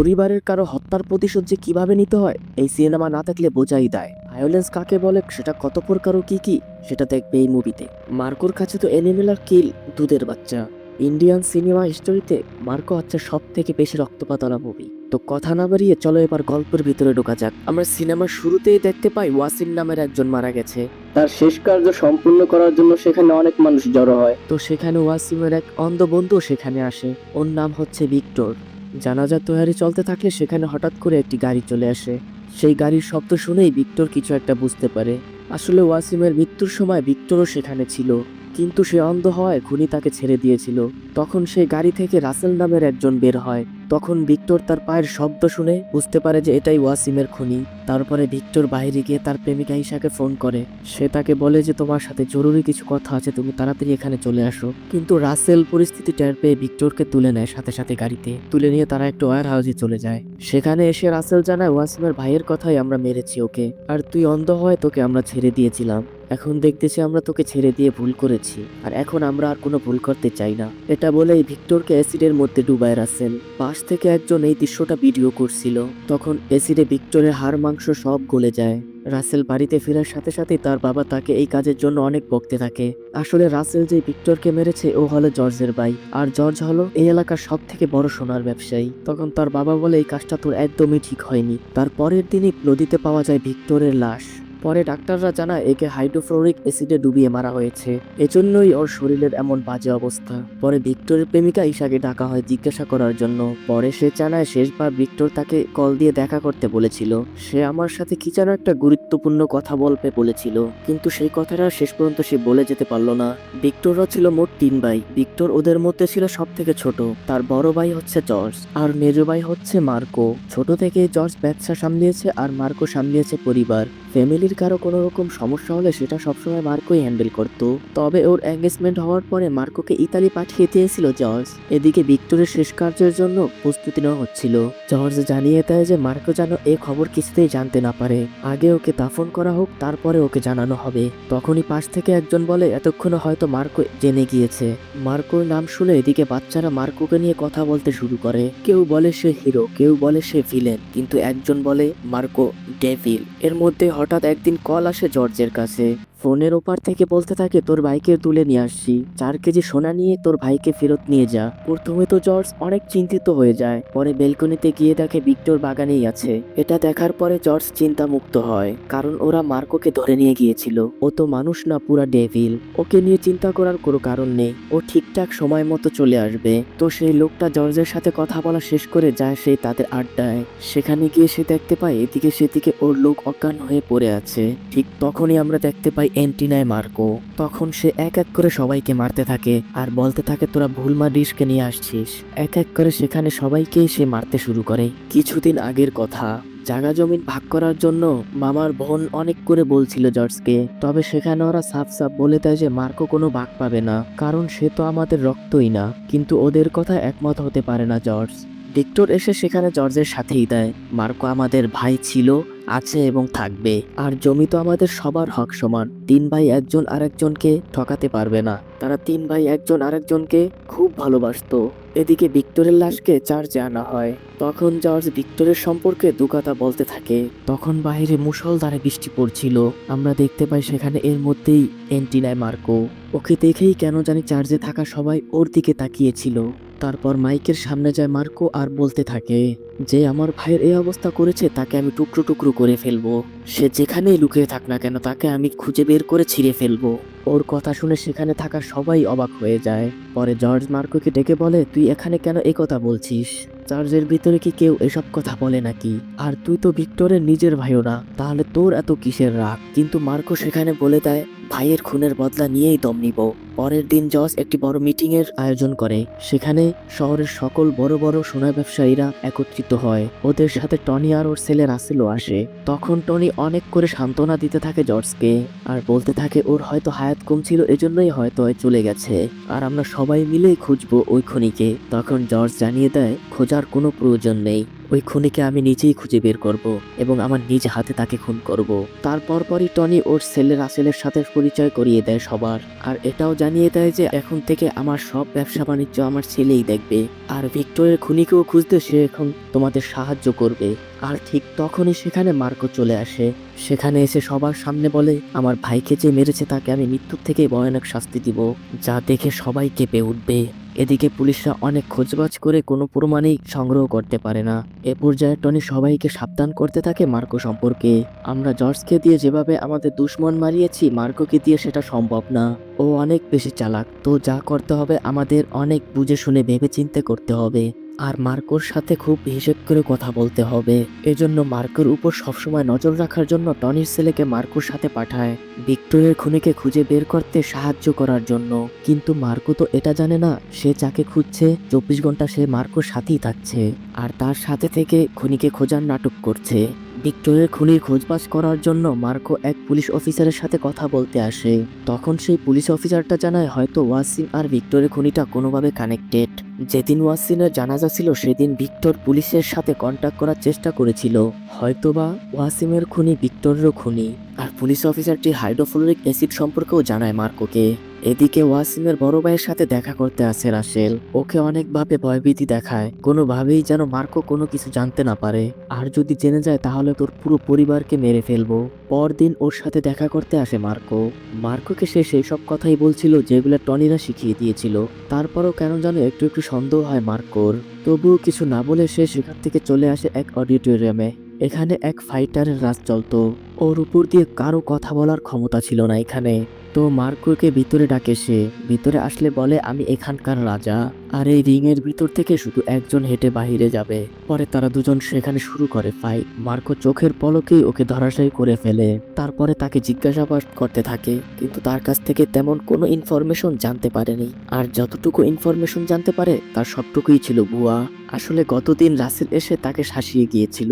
পরিবারের কারও হত্যার প্রতিশোধ যে কীভাবে নিতে হয় এই সিনেমা না থাকলে বোঝাই দেয়। ভায়োলেন্স কাকে বলে সেটা কত প্রকার ও কি কি সেটা দেখবে এই মুভিতে মার্কোর কাছে তো এনিমেল আর কিল দুধের বাচ্চা। ইন্ডিয়ান সিনেমা হিস্টোরিতে মার্কো হচ্ছে সব থেকে বেশি রক্তপাতলা মুভি তো কথা না বাড়িয়ে চলো এবার গল্পের ভিতরে ঢোকা যাক। আমরা সিনেমার শুরুতেই দেখতে পাই ওয়াসিম নামের একজন মারা গেছে। তার শেষ কার্য সম্পূর্ণ করার জন্য সেখানে অনেক মানুষ জড়ো হয়। তো সেখানে ওয়াসিমের এক অন্ধ বন্ধু সেখানে আসে। ওর নাম হচ্ছে ভিক্টর। জানাজা তৈয়ারি চলতে থাকলে সেখানে হঠাৎ করে একটি গাড়ি চলে আসে। সেই গাড়ির শব্দ শুনেই ভিক্টর কিছু একটা বুঝতে পারে। আসলে ওয়াসিমের মৃত্যুর সময় ভিক্টরও সেখানে ছিল, কিন্তু সে অন্ধ হওয়ায় খুনি তাকে ছেড়ে দিয়েছিল। তখন সেই গাড়ি থেকে রাসেল নামের একজন বের হয়। তখন ভিক্টর তার পায়ের শব্দ শুনে বুঝতে পারে যে এটাই ওয়াসিমের খুনি। তারপরে ভিক্টর বাইরে গিয়ে তার প্রেমিকা ঈশাকে ফোন করে। সে তাকে বলে যে, তোমার সাথে জরুরি কিছু কথা আছে, তুমি তাড়াতাড়ি এখানে চলে আসো। কিন্তু রাসেল পরিস্থিতি টের পেয়ে ভিক্টরকে তুলে নেয় সাথে সাথে গাড়িতে। তুলে নিয়ে তারা একটু ওয়ার হাউসে চলে যায়। সেখানে এসে রাসেল জানায়, ওয়াসিমের ভাইয়ের কথাই আমরা মেরেছি ওকে। আর তুই অন্ধ হয় তোকে আমরা ছেড়ে দিয়েছিলাম। এখন দেখতেছি আমরা তোকে ছেড়ে দিয়ে ভুল করেছি। আর এখন আমরা আর কোনো ভুল করতে চাই না। এটা বলেই ভিক্টরকে অ্যাসিডের মধ্যে ডুবায় রাসেল। পাশ থেকে একজন এই দৃশ্যটা ভিডিও করছিল। তখন এসিডে ভিক্টরের হাড়, মাংস সব গলে যায়। রাসেল বাড়িতে ফেরার সাথে সাথে তার বাবা তাকে এই কাজের জন্য অনেক বকতে থাকে। আসলে রাসেল যে ভিক্টরকে মেরেছে, ও হলো জর্জের ভাই। আর জর্জ হলো এই এলাকার সব থেকে বড় সোনার ব্যবসায়ী। তখন তার বাবা বলে, এই কাজটা তোর একদমই ঠিক হয়নি। তার পরের দিনই নদীতে পাওয়া যায় ভিক্টরের লাশ। পরে ডাক্তাররা জানায় একে হাইড্রোফ্লোরিক অ্যাসিডে ডুবিয়ে মারা হয়েছে। এজন্যই ওর শরীরের এমন বাজে অবস্থা। পরে ভিক্টরের প্রেমিকা ঈশাকে ডাকা হয় জিজ্ঞাসা করার জন্য। পরে সে জানায় শেষবার ভিক্টর তাকে কল দিয়ে দেখা করতে বলেছিল। সে আমার সাথে কি যেন একটা গুরুত্বপূর্ণ কথা বলবে বলেছিল। কিন্তু সেই কথাটা শেষ পর্যন্ত সে বলে যেতে পারল না। ভিক্টররা ছিল মোট তিন ভাই। ভিক্টর ওদের মধ্যে ছিল সব থেকে ছোট। তার বড় ভাই হচ্ছে জর্জ আর মেজো ভাই হচ্ছে মার্কো। ছোট থেকে জর্জ ব্যবসা সামলিয়েছে আর মার্কো সামলিয়েছে পরিবার। ফ্যামিলির কারও কোনো রকম সমস্যা হলে সেটা সবসময় মার্কোই হ্যান্ডেল করতো। তবে ওর এঙ্গেজমেন্ট হওয়ার পরে মার্কোকে ইতালি পাঠিয়ে দিয়েছিল জর্জ। এদিকে ভিক্টরের শেষ কার্যের জন্য প্রস্তুতি নেওয়া হচ্ছিল। জর্জ জানিয়ে দেয় যে মার্কো যেন এই খবর কিছুতেই জানতে না পারে। আগে ওকে দাফন করা হোক, তারপরে ওকে জানানো হবে। তখনই পাশ থেকে একজন বলে, এতক্ষণে হয়তো মার্কো জেনে গিয়েছে। মার্কোর নাম শুনে এদিকে বাচ্চারা মার্কোকে নিয়ে কথা বলতে শুরু করে। কেউ বলে সে হিরো, কেউ বলে সে ভিলেন। কিন্তু একজন বলে, মার্কো ডেভিল। এর মধ্যে হঠাৎ একদিন কল আসে জর্জের কাছে। ফোনের ওপার থেকে বলতে থাকে, তোর ভাইকে তুলে নিয়ে আসছি। চার কেজি সোনা নিয়ে তোর ভাইকে ফেরত নিয়ে যা। প্রথমে তো জর্জ অনেক চিন্তিত হয়ে যায়। পরে বেলকনিতে গিয়ে দেখে ভিক্টর বাগানেই আছে। এটা দেখার পরে জর্জ চিন্তা মুক্ত হয়, কারণ ওরা মার্কোকে ধরে নিয়ে গিয়েছিল। ও তো মানুষ না, পুরা ডেভিল। ওকে নিয়ে চিন্তা করার কোনো কারণ নেই। ও ঠিকঠাক সময় মতো চলে আসবে। তো সেই লোকটা জর্জের সাথে কথা বলা শেষ করে যায় সেই তাদের আড্ডায়। সেখানে গিয়ে সে দেখতে পায়, এদিকে সেদিকে ওর লোক অজ্ঞান হয়ে পড়ে আছে। ঠিক তখনই আমরা দেখতে পাই এন্টিনায় মার্কো। তখন সে এক এক করে সবাইকে মারতে থাকে, আর বলতে থাকে, তোরা ভুলমা ডিশকে নিয়ে আসছিস। এক এক করে সেখানে সবাইকেই সে মারতে শুরু করে। কিছুদিন আগের কথা জায়গা জমিন ভাগ করার জন্য মামার বোন অনেক করে বলছিল জর্জকে, তবে সেখানে ওরা সাফ সাফ বলে দেয় যে মার্কো কোনো ভাগ পাবে না, কারণ সে তো আমাদের রক্তই না। কিন্তু ওদের কথা একমত হতে পারে না জর্জ। ভিক্টর এসে সেখানে জর্জের সাথেই দেয়, মার্কো আমাদের ভাই ছিল আছে এবং থাকবে। আর জমি তো আমাদের সবার হক সমান। তিন ভাই একজন আরেকজনকে ঠকাতে পারবে না। তারা তিন ভাই একজন আরেকজনকে খুব ভালোবাসতো। এদিকে ভিক্টরের লাশকে চার্জে আনা হয়। তখন জর্জ ভিক্টরের সম্পর্কে দু কথা বলতে থাকে। তখন বাইরে মুষলধারে বৃষ্টি পড়ছিল। আমরা দেখতে পাই সেখানে এর মধ্যেই এন্টিনায় মার্কো। ওকে দেখেই কেন জানি চার্জে থাকা সবাই ওর দিকে তাকিয়েছিল। তারপর মাইকের সামনে যায় মার্কো আর বলতে থাকে, যে আমার ভাইয়ের এই অবস্থা করেছে তাকে আমি টুকরো টুকরো করে ফেলব। সে যেখানেই লুকিয়ে থাক না কেন তাকে আমি খুঁজে বের করে ছিঁড়ে ফেলব। ওর কথা শুনে সেখানে থাকা সবাই অবাক হয়ে যায়। পরে জর্জ মার্কোকে ডেকে বলে, তুই এখানে কেন কথা বলছিস? চার্জের ভিতরে কি কেউ এসব কথা বলে নাকি? আর তুই তো ভিক্টরের নিজের ভাইও না, তাহলে তোর এত কিসের রাগ? কিন্তু মার্কো সেখানে বলে দেয়, ভাইয়ের খুনের বদলা নিয়েই দম নিব। পরের দিন জজ একটি বড় মিটিং এর আয়োজন করে। সেখানে শহরের সকল বড় বড় সোনা ব্যবসায়ীরা একত্রিত হয়। ওদের সাথে টনি আর ওর ছেলে রাসেলও আসে। তখন টনি অনেক করে সান্ত্বনা দিতে থাকে জর্জকে আর বলতে থাকে ওর হয়তো হায়াত কম ছিল, এজন্যই হয়তো চলে গেছে। আর আমরা সবাই মিলেই খুঁজবো ওই খনিকে। তখন জর্জ জানিয়ে দেয় খোঁজার কোনো প্রয়োজন নেই। ওই খুনিকে আমি নিজেই খুঁজে বের করব এবং আমার নিজ হাতে তাকে খুন করব। তারপর পরই টনি ওর ছেলে রাসেলের সাথে পরিচয় করিয়ে দেয় সবার। আর এটাও জানিয়ে দেয় যে এখন থেকে আমার সব ব্যবসা বাণিজ্য আমার ছেলেই দেখবে। আর ভিক্টরের খুনিকেও খুঁজতে সে এখন তোমাদের সাহায্য করবে। আর ঠিক তখনই সেখানে মার্কো চলে আসে। সেখানে এসে সবার সামনে বলে, আমার ভাইকে যে মেরেছে তাকে আমি মৃত্যুর থেকে ভয়ানক শাস্তি দিব। যা দেখে সবাই কেঁপে উঠবে। এদিকে পুলিশরা অনেক খোঁজবাজ করে কোনো প্রমাণই সংগ্রহ করতে পারে না। এ পর্যায়ে টনি সবাইকে সাবধান করতে থাকে মার্কো সম্পর্কে। আমরা জর্জকে দিয়ে যেভাবে আমাদের দুশ্মন মারিয়েছি, মার্কোকে দিয়ে সেটা সম্ভব না। ও অনেক বেশি চালাক। তো যা করতে হবে আমাদের অনেক বুঝে শুনে ভেবে চিন্তে করতে হবে। আর মার্কোর সাথে খুব হিসেব করে কথা বলতে হবে। এজন্য মার্কোর উপর সবসময় নজর রাখার জন্য টনির ছেলেকে মার্কোর সাথে পাঠায়, ভিক্টোরিয়ার খুনিকে খুঁজে বের করতে সাহায্য করার জন্য। কিন্তু মার্কো তো এটা জানে না, সে যাকে খুঁজছে, চব্বিশ ঘণ্টা সে মার্কোর সাথেই থাকছে। আর তার সাথে থেকে খুনিকে খোঁজার নাটক করছে। ভিক্টোরিয়ার খুনির খোঁজবাজ করার জন্য মার্কো এক পুলিশ অফিসারের সাথে কথা বলতে আসে। তখন সেই পুলিশ অফিসারটা জানায় হয়তো ওয়াসিম আর ভিক্টরের খুনিটা কোনোভাবে কানেক্টেড। যেদিন ওয়াসিনের জানাজা ছিল, সেদিন ভিক্টর পুলিশের সাথে কন্ট্যাক্ট করার চেষ্টা করেছিল। হয়তোবা ওয়াসিমের খুনি ভিক্টরেরও খুনি। আর পুলিশ অফিসারটি হাইড্রোফ্লোরিক অ্যাসিড সম্পর্কেও জানায় মার্কোকে। এদিকে ওয়াসিমের বড় ভাইয়ের সাথে দেখা করতে আসে রাসেল। ওকে অনেকভাবে ভয়ভীতি দেখায়। কোনোভাবেই যেন মার্কো কোনো কিছু জানতে না পারে। আর যদি জেনে যায়, তাহলে তোর পুরো পরিবারকে মেরে ফেলব। পরদিন ওর সাথে দেখা করতে আসে মার্কো। মার্কোকে সে সেই সব কথাই বলছিল যেগুলো টনিরা শিখিয়ে দিয়েছিল। তারপরও কেন যেন একটু একটু সন্দেহ হয় মার্কোর। তবুও কিছু না বলে সে সেখান থেকে চলে আসে এক অডিটোরিয়ামে। এখানে এক ফাইটারের রাজ চলত। ওর উপর দিয়ে কারও কথা বলার ক্ষমতা ছিল না এখানে। তো মার্কোকে ভিতরে ডাকে সে। ভিতরে আসলে বলে, আমি এখানকার রাজা। আর এই রিং এর ভিতর থেকে শুধু একজন হেঁটে বাহিরে যাবে। পরে তারা দুজন সেখানে শুরু করে ফাইট মার্কো চোখের পলকেই ওকে ধরাশায়ী করে ফেলে। তারপরে তাকে জিজ্ঞাসাবাদ করতে থাকে, কিন্তু তার কাছ থেকে তেমন কোনো ইনফরমেশন জানতে পারেনি। আর যতটুকু ইনফরমেশন জানতে পারে, তার সবটুকুই ছিল ভুয়া। আসলে গতদিন রাসেল এসে তাকে শাসিয়ে গিয়েছিল।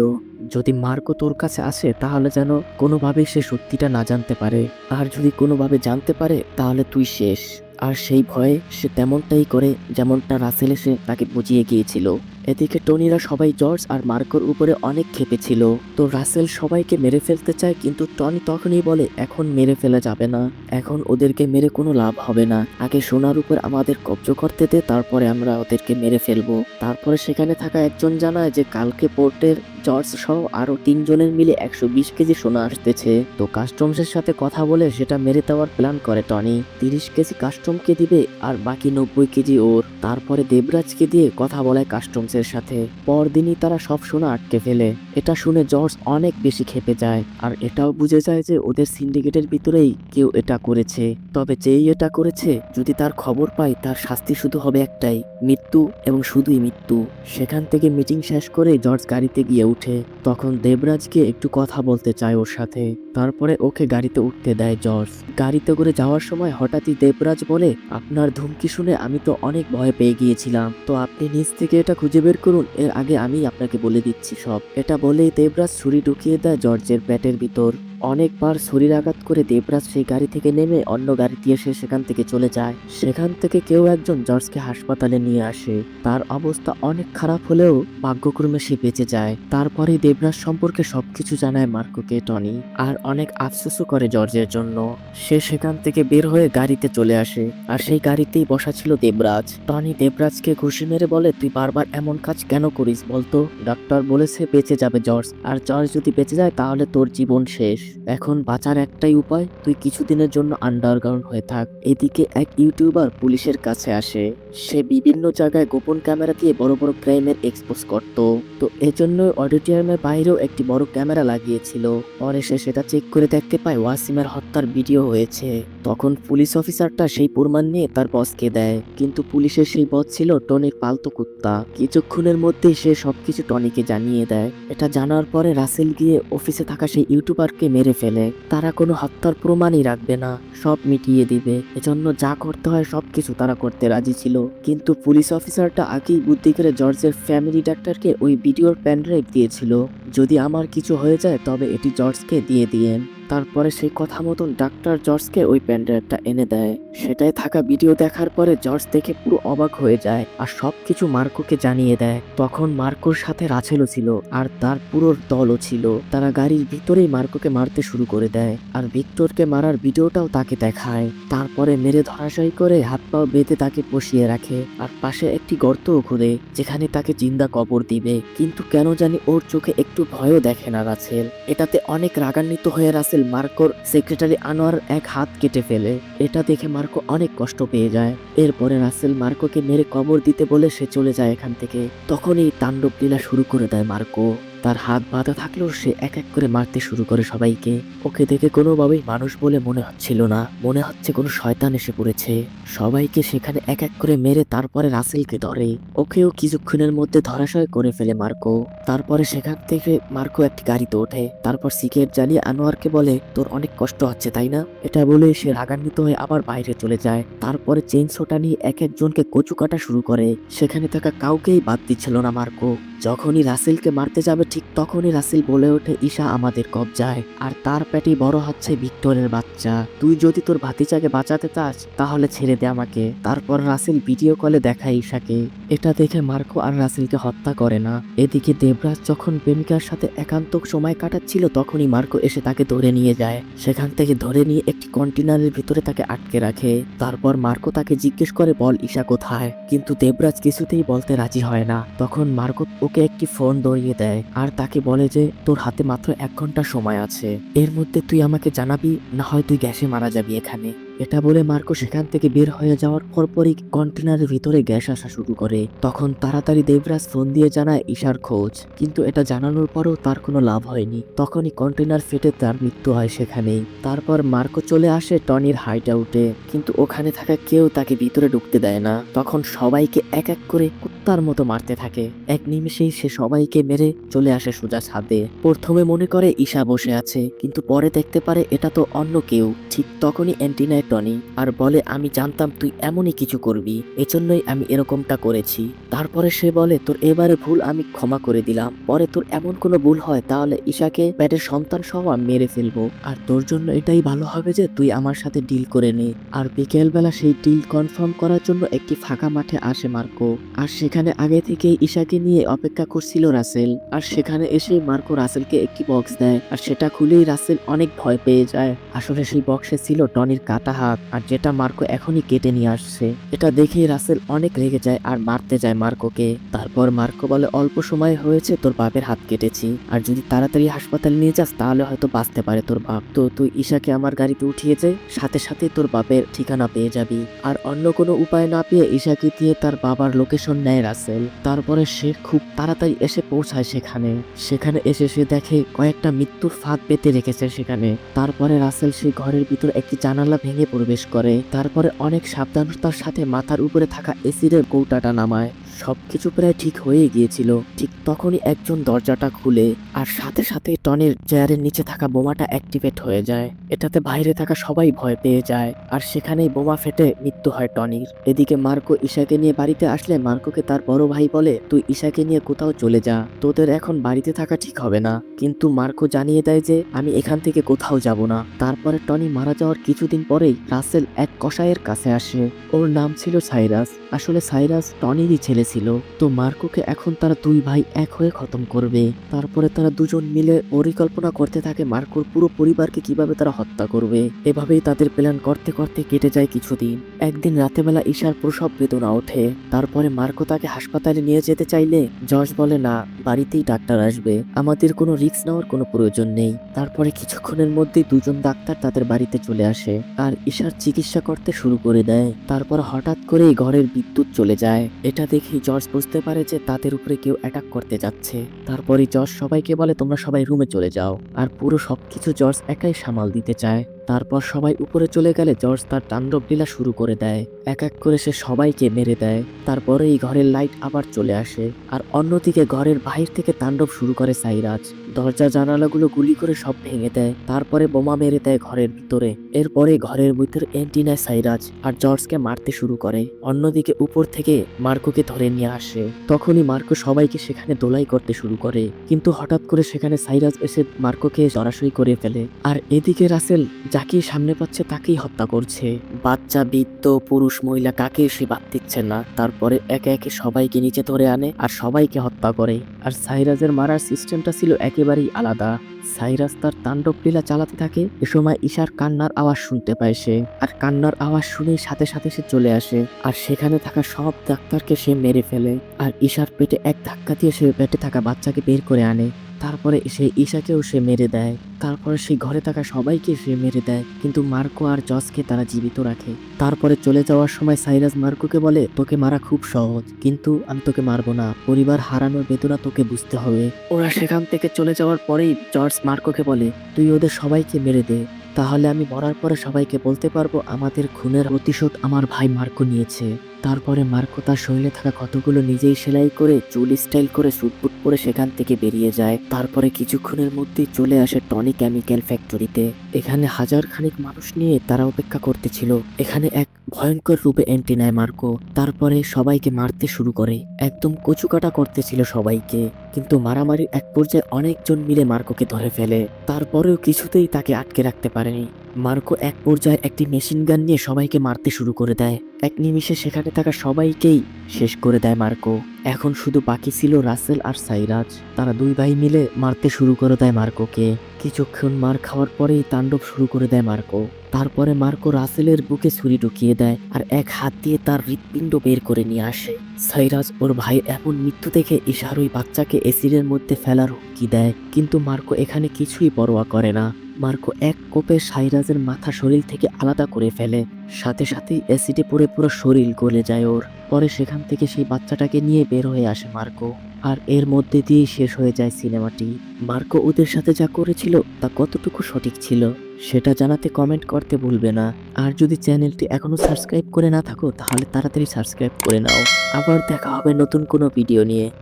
যদি মার্কো তোর কাছে আসে, তাহলে যেন কোনোভাবে সে সত্যিটা না জানতে পারে। আর যদি কোনোভাবে জানতে পারে, তাহলে তুই শেষ। আর সেই ভয়ে সে তেমনটাই করে যেমনটা রাসেল এসে তাকে বুঝিয়ে গিয়েছিল। এদিকে টনিরা সবাই জর্জ আর মার্কোর উপরে অনেক খেপেছিল তো রাসেল সবাইকে মেরে ফেলতে চায়, কিন্তু টনি তখনই বলে, এখন মেরে ফেলা যাবে না। এখন ওদেরকে মেরে কোনো লাভ হবে না। আগে সোনার উপর আমাদের কব্জ করতে দে, তারপরে আমরা ওদেরকে মেরে ফেলব। তারপরে সেখানে থাকা একজন জানায় যে কালকে পোর্টের জর্জ সহ আরও তিনজনের মিলে একশো বিশ কেজি সোনা আসতেছে। তো কাস্টমসের সাথে কথা বলে সেটা মেরে দেওয়ার প্ল্যান করে টনি। তিরিশ কেজি কাস্টমকে দিবে আর বাকি নব্বই কেজি ওর। তারপরে দেবরাজকে দিয়ে কথা বলায় কাস্টমসের সাথে পরদিনই তারা সব সোনা আটকে ফেলে। এটা শুনে জর্জ অনেক বেশি খেপে যায়, আর এটাও বুঝে যায় যে ওদের সিন্ডিকেটের ভিতরেই কেউ এটা করেছে। তবে যেই এটা করেছে, যদি তার খবর পায়, তার শাস্তি শুধু হবে একটাই, মৃত্যু এবং শুধুই মৃত্যু। সেখান থেকে মিটিং শেষ করে জর্জ গাড়িতে গিয়ে উঠে। তখন দেবরাজকে একটু কথা বলতে চায় ওর সাথে। তারপরে ওকে গাড়িতে উঠতে দেয় জর্জ। গাড়িতে করে যাওয়ার সময় হঠাৎই দেবরাজ বলে, আপনার ধুমকি শুনে আমি তো অনেক ভয় পেয়ে গিয়েছিলাম। তো আপনি নিজ থেকে এটা খুঁজে বের করুন। এর আগে আমি আপনাকে বলে দিচ্ছি সব। এটা বলেই দেবরাজ ছুরি ঢুকিয়ে দেয় জর্জের ব্যাটের ভিতর। অনেকবার শরীর আঘাত করে দেবরাজ সেই গাড়ি থেকে নেমে অন্য গাড়িতে এসে সেখান থেকে চলে যায়। সেখান থেকে কেউ একজন জর্জকে হাসপাতালে নিয়ে আসে। তার অবস্থা অনেক খারাপ হলেও ভাগ্যক্রমে সে বেঁচে যায়। তারপরে দেবরাজ সম্পর্কে সবকিছু জানায় মার্কোকে, টনি, আর অনেক আফসোসও করে জর্জের জন্য। সে সেখান থেকে বের হয়ে গাড়িতে চলে আসে, আর সেই গাড়িতেই বসা ছিল দেবরাজ। টনি দেবরাজকে ঘুষি মেরে বলে, তুই বারবার এমন কাজ কেন করিস বলতো? ডাক্তার বলেছে, বেঁচে যাবে জর্জ, আর জর্জ যদি বেঁচে যায় তাহলে তোর জীবন শেষ। এখন বাঁচার একটাই উপায়, তুই কিছুদিনের জন্য আন্ডারগ্রাউন্ড হয়ে থাক। এদিকে এক ইউটিউবার পুলিশের কাছে আসে। সে বিভিন্ন জায়গায় গোপন ক্যামেরা দিয়ে বড় বড় ক্রাইমের এক্সপোজ করত। তো এজন্য অডিটোরিয়ামের বাইরেও একটি বড় ক্যামেরা লাগিয়েছিল। পরে সে সেটা চেক করে দেখতে পায় ওয়াসিমের হত্যার ভিডিও হয়েছে। তখন পুলিশ অফিসারটা সেই প্রমাণ নিয়ে তার বসকে দেয়। কিন্তু পুলিশের সেই বস ছিল টনির পালতু কুত্তা। কিছুক্ষণের মধ্যেই সে সবকিছু টনিকে জানিয়ে দেয়। এটা জানার পরে রাসেল গিয়ে অফিসে থাকা সেই ইউটিউবারকে মেরে ফেলে, তারা কোনো হত্যার প্রমাণই রাখবে না, সব মিটিয়ে দিবে। এজন্য যা করতে হয়, সব কিছু তারা করতে রাজি ছিল। কিন্তু পুলিশ অফিসারটা আগেই বুদ্ধি করে জর্জের ফ্যামিলি ডাক্তারকে ওই ভিডিওর প্যান ড্রাইভ দিয়েছিল। যদি আমার কিছু হয়ে যায়, তবে এটি জর্জকে দিয়ে দিয়েন। তারপরে সেই কথা মতন ডাক্তার জর্জকে ওই প্যান্ডেলটা এনে দেয়। সেটাই থাকা ভিডিও দেখার পরে জর্জ দেখে পুরো অবাক হয়ে যায় আর সবকিছু মার্কোকে জানিয়ে দেয়। তখন মার্কোর সাথে রাছেলও ছিল আর তার পুরো দলও ছিল। তারা গাড়ির ভিতরেই মার্কোকে মারতে শুরু করে দেয় আর ভিক্টরকে মারার ভিডিওটাও তাকে দেখায়। তারপরে মেরে ধরাশায়ী করে হাত পাও বেঁধে তাকে বসিয়ে রাখে আর পাশে একটি গর্তও খুঁড়ে যেখানে তাকে জিন্দা কবর দিবে। কিন্তু কেন জানি ওর চোখে একটু ভয়ও দেখে না রাছেল এটাতে অনেক রাগান্বিত হয়ে রাসেল মার্কোর সেক্রেটারি আনোয়ার এক হাত কেটে ফেলে। এটা দেখে মার্কো অনেক কষ্ট পেয়ে যায়। এরপরে রাসেল মার্কোকে মেরে কবর দিতে বলে সে চলে যায় এখান থেকে। তখনই তাণ্ডব লীলা শুরু করে দেয় মার্কো। তার হাত বাঁধা থাকলেও সে এক এক করে মারতে শুরু করে সবাইকে। ওকে দেখে কোনোভাবেই মানুষ বলে মনে হচ্ছিল না। মনে হচ্ছে কোনো শয়তান এসে পড়েছে। সবাইকে সেখানে এক এক করে মেরে তারপরে রাসেলকে ধরে। ওকেও কিছুক্ষণের মধ্যে ধরাশয় করে ফেলে মার্কো। তারপরে সেখান থেকে মার্কো একটি গাড়িতে ওঠে। তারপর সিগারেট জ্বালিয়ে আনোয়ারকে বলে, তোর অনেক কষ্ট হচ্ছে, তাই না? এটা বলে সে রাগান্বিত হয়ে আবার বাইরে চলে যায়। তারপরে চেইনসোটা নিয়ে এক একজনকে কচু কাটা শুরু করে। সেখানে থাকা কাউকেই বাদ দিচ্ছিল না মার্কো। যখনই রাসেলকে মারতে যাবে ঠিক তখনই রাসেল বলে ওঠে, ঈশা আমাদের কবজায়। আর তার পেটে বড় হচ্ছে ভিক্টরের বাচ্চা। তুই যদি তোর ভাতিজাকে বাঁচাতে চাস, তাহলে ছেড়ে দে আমাকে। তারপর রাসেল ভিডিও কলে দেখায় ঈশাকে। এটা দেখে মার্কো আর রাসেলকে হত্যা করে না। এদিকে দেবরাজ যখন প্রেমিকার সাথে একান্ত সময় কাটাচ্ছিল, তখনই মার্কো এসে তাকে ধরে নিয়ে যায়। সেখান থেকে ধরে নিয়ে একটি কন্টেনারের ভিতরে তাকে আটকে রাখে। তারপর মার্কো তাকে জিজ্ঞেস করে, বল ঈশা কোথায়? কিন্তু দেবরাজ কিছুতেই বলতে রাজি হয় না। তখন মার্কো ওকে একটি ফোন ধরিয়ে দেয়। আর তাকে বলে যে, তোর হাতে মাত্র এক ঘণ্টা সময় আছে। এর মধ্যে তুই আমাকে জানাবি, না হয় তুই গ্যাসে মারা যাবি এখানে। এটা বলে মার্কো সেখান থেকে বের হয়ে যাওয়ার পরপরই কন্টেনারের ভিতরে গ্যাস আসা শুরু করে। তখন তাড়াতাড়ি দেবরাজ ফোন দিয়ে জানায় ঈশার খোঁজ। কিন্তু এটা জানানোর পরও তার কোনো লাভ হয়নি। তখনই কন্টেনার ফেটে তার মৃত্যু হয় সেখানেই। তারপর মার্কো চলে আসে টনির হাইট আউটে কিন্তু ওখানে থাকা কেউ তাকে ভিতরে ঢুকতে দেয় না। তখন সবাইকে এক এক করে কুত্তার মতো মারতে থাকে। এক নিমেষেই সে সবাইকে মেরে চলে আসে সোজা ছাদে। প্রথমে মনে করে ঈশা বসে আছে, কিন্তু পরে দেখতে পারে এটা তো অন্য কেউ। ঠিক তখনই অ্যান্টিনায় টনি, আর বলে, আমি জানতাম তুই এমনই কিছু করবি। এজন্যই আমি এরকমটা করেছি। তারপরে সে বলে, তোর এবারে ভুল আমি ক্ষমা করে দিলাম। পরে তোর এমন কোনো ভুল হয়, তাহলে ঈশাকে প্যাটের সন্তান সহ আমি মেরে ফেলব। আর তোর জন্য এটাই ভালো হবে যে, তুই আমার সাথে ডিল করে নে। আর বিকেলবেলা সেই ডিল কনফার্ম করার জন্য একটি ফাঁকা মাঠে আসে মার্কো। আর সেখানে আগে থেকেই ঈশাকে নিয়ে অপেক্ষা করছিল রাসেল। আর সেখানে এসে মার্কো রাসেলকে একটি বক্স দেয়, আর সেটা খুলেই রাসেল অনেক ভয় পেয়ে যায়। আসলে সেই বক্সে ছিল টনির কাটা হাত, আর যেটা মার্কো এখনই কেটে নিয়ে আসছে। এটা দেখেই রাসেল অনেক রেগে যায় আর মারতে যায় মার্কোকে। তারপর মার্কো বলে, অল্প সময় হয়েছে, তোর বাপের হাত কেটেছি। আর যদি তাড়াতাড়ি হাসপাতালে নিয়ে যাস, তাহলে হয়তো বাঁচতে পারে তোর বাপ। তো তুই ঈশাকে আমার গাড়িতে উঠিয়ে যে সাথে সাথে তোর বাপের ঠিকানা পেয়ে যাবি। আর অন্য কোনো উপায় না পেয়ে ঈশাকে দিয়ে তার বাবার লোকেশন নেয় রাসেল। তারপরে সে খুব তাড়াতাড়ি এসে পৌঁছায় সেখানে। সেখানে এসে সে দেখে কয়েকটা মৃত্যুর ফাঁক পেতে রেখেছে সেখানে। তারপরে রাসেল সে ঘরের ভিতর একটি জানালা ভেঙে প্রবেশ করে। তারপরে অনেক সাবধানতার সাথে মাথার উপরে থাকা এসিডের কৌটাটা নামায়। সবকিছু প্রায় ঠিক হয়ে গিয়েছিল। ঠিক তখনই একজন দরজাটা খুলে আর সাথে সাথে টনের চেয়ারের নিচে থাকা বোমাটা অ্যাক্টিভেট হয়ে যায়। এটাতে বাইরে থাকা সবাই ভয় পেয়ে যায় আর সেখানেই বোমা ফেটে মৃত্যু হয় টনির। এদিকে মার্কো ঈশাকে নিয়ে বাড়িতে আসলে মার্কোকে তার বড় ভাই বলে, তুই ঈশাকে নিয়ে কোথাও চলে যা, তোদের এখন বাড়িতে থাকা ঠিক হবে না। কিন্তু মার্কো জানিয়ে দেয় যে, আমি এখান থেকে কোথাও যাব না। তারপরে টনি মারা যাওয়ার কিছুদিন পরেই রাসেল এক কসাইয়ের কাছে আসে। ওর নাম ছিল সাইরাস। আসলে সাইরাস টনিরই ছেলে ছিল তো মার্কোকে এখন তারা দুই ভাই এক হয়ে খতম করবে। তারপরে তারা দুজন মিলে পরিকল্পনা করতে থাকে মার্কোর পুরো পরিবারকে কীভাবে তারা হত্যা করবে। এভাবেই তাদের প্ল্যান করতে করতে কেটে যায় কিছুদিন। একদিন রাতেবেলা ঈশার প্রসব বেদনা ওঠে। তারপরে মার্কো তাকে হাসপাতালে নিয়ে যেতে চাইলে যশ বলে, না, বাড়িতেই ডাক্তার আসবে। আমাদের কোনো রিস্ক নেওয়ার কোনো প্রয়োজন নেই। তারপরে কিছুক্ষণের মধ্যেই দুজন ডাক্তার তাদের বাড়িতে চলে আসে আর ঈশার চিকিৎসা করতে শুরু করে দেয়। তারপর হঠাৎ করেই ঘরের বিদ্যুৎ চলে যায়। এটা দেখেই জর্জ বুঝতে পারে যে তাদের উপরে কেউ অ্যাটাক করতে যাচ্ছে। তারপরে জর্জ সবাইকে বলে, তোমরা সবাই রুমে চলে যাও। আর পুরো সবকিছু জর্জ একাই সামাল দিতে চায়। তারপর সবাই উপরে চলে গেলে জর্জ তার তাণ্ডব লীলা শুরু করে দেয়। এক এক করে সে সবাইকে মেরে দেয়। তারপরে এই ঘরের লাইট আবার চলে আসে। আর অন্যদিকে ঘরের বাহির থেকে তাণ্ডব শুরু করে সাইরাজ। দরজা জানালাগুলো গুলি করে সব ভেঙে দেয়। তারপরে বোমা মেরে দেয় ঘরের ভিতরে। এরপরে ঘরের ভিতরে এন্ট্রি নেয় সাইরাজ আর জর্জকে মারতে শুরু করে। অন্যদিকে উপর থেকে মার্কোকে ধরে নিয়ে আসে। তখনই মার্কো সবাইকে সেখানে দোলাই করতে শুরু করে। কিন্তু হঠাৎ করে সেখানে সাইরাজ এসে মার্কোকে জড়াশই করে ফেলে। আর এদিকে রাসেল যাকেই সামনে পাচ্ছে তাকেই হত্যা করছে। বাচ্চা, বৃদ্ধ, পুরুষ, মহিলা কাকে সে বাদ দিচ্ছে না। তারপরে একে একে সবাইকে নিচে ধরে আনে আর সবাইকে হত্যা করে। আর সাইরাজের মারার সিস্টেমটা ছিল একেবারেই আলাদা। সাইরাজ তার তাণ্ডব লীলা চালাতে থাকে, এ সময় ঈশার কান্নার আওয়াজ শুনতে পায় সে। আর কান্নার আওয়াজ শুনে সাথে সাথে সে চলে আসে। আর সেখানে থাকা সব ডাক্তারকে সে মেরে ফেলে। আর ঈশার পেটে এক ধাক্কা দিয়ে সে পেটে থাকা বাচ্চাকে বের করে আনে। তারপরে সে ঈশাকেও সে মেরে দেয়। তারপরে সেই ঘরে থাকা সবাইকে সে মেরে দেয়। কিন্তু মার্কো আর জসকে তারা জীবিত রাখে। তারপরে চলে যাওয়ার সময় সাইরাজ মার্কোকে বলে, তোকে মারা খুব সহজ। কিন্তু আমি তোকে মারবো না। পরিবার হারানোর বেদনা তোকে বুঝতে হবে। ওরা সেখান থেকে চলে যাওয়ার পরেই জর্জ মার্কোকে বলে, তুই ওদের সবাইকে মেরে দে। তাহলে আমি মরার পরে সবাইকে বলতে পারব, আমাদের খুনের প্রতিশোধ আমার ভাই মার্কো নিয়েছে। তারপরে মার্কো তার শরীরে থাকা কতগুলো নিজেই সেলাই করে, চুল স্টাইল করে, সুটপুট পরে সেখান থেকে বেরিয়ে যায়। তারপরে কিছুক্ষণের মধ্যেই চলে আসে টনি কেমিক্যাল ফ্যাক্টরিতে। এখানে হাজার খানিক মানুষ নিয়ে তারা অপেক্ষা করতেছিল। এখানে এক ভয়ঙ্কর রূপে এন্ট্রি নেয় মার্কো। তারপরে সবাইকে মারতে শুরু করে। একদম কচুকাটা করতেছিল সবাইকে। কিন্তু মারামারির এক পর্যায়ে অনেকজন মিলে মার্কোকে ধরে ফেলে। তারপরেও কিছুতেই তাকে আটকে রাখতে পারেনি। মার্কো এক পর্যায়ে একটি মেশিন গান নিয়ে সবাইকে মারতে শুরু করে দেয়। এক নিমিষে সেখানে থাকা সবাইকেই শেষ করে দেয় মার্কো। এখন শুধু বাকি ছিল রাসেল আর সাইরাজ। তারা দুই ভাই মিলে মারতে শুরু করে দেয় মার্কোকে। কিছুক্ষণ মার খাওয়ার পরেই তাণ্ডব শুরু করে দেয় মার্কো। তারপরে মার্কো রাসেলের বুকে ছুরি ঢুকিয়ে দেয় আর এক হাত দিয়ে তার হৃৎপিণ্ড বের করে নিয়ে আসে। সাইরাজ ওর ভাই এমন মৃত্যু দেখে ইশার ওই বাচ্চাকে এসিডের মধ্যে ফেলার হুমকি দেয়। কিন্তু মার্কো এখানে কিছুই পরোয়া করে না। মার্কো এক কোপে সাইরাজের মাথা শরীর থেকে আলাদা করে ফেলে। সাথে সাথেই অ্যাসিডে পড়ে পুরো শরীর গলে যায় ওর। পরে সেখান থেকে সেই বাচ্চাটাকে নিয়ে বের হয়ে আসে মার্কো। আর এর মধ্যে দিয়েই শেষ হয়ে যায় সিনেমাটি। মার্কো ওদের সাথে যা করেছিল, তা কতটুকু সঠিক ছিল, সেটা জানাতে কমেন্ট করতে ভুলবে না। আর যদি চ্যানেলটি এখনও সাবস্ক্রাইব করে না থাকো, তাহলে তাড়াতাড়ি সাবস্ক্রাইব করে নাও। আবার দেখা হবে নতুন কোনো ভিডিও নিয়ে।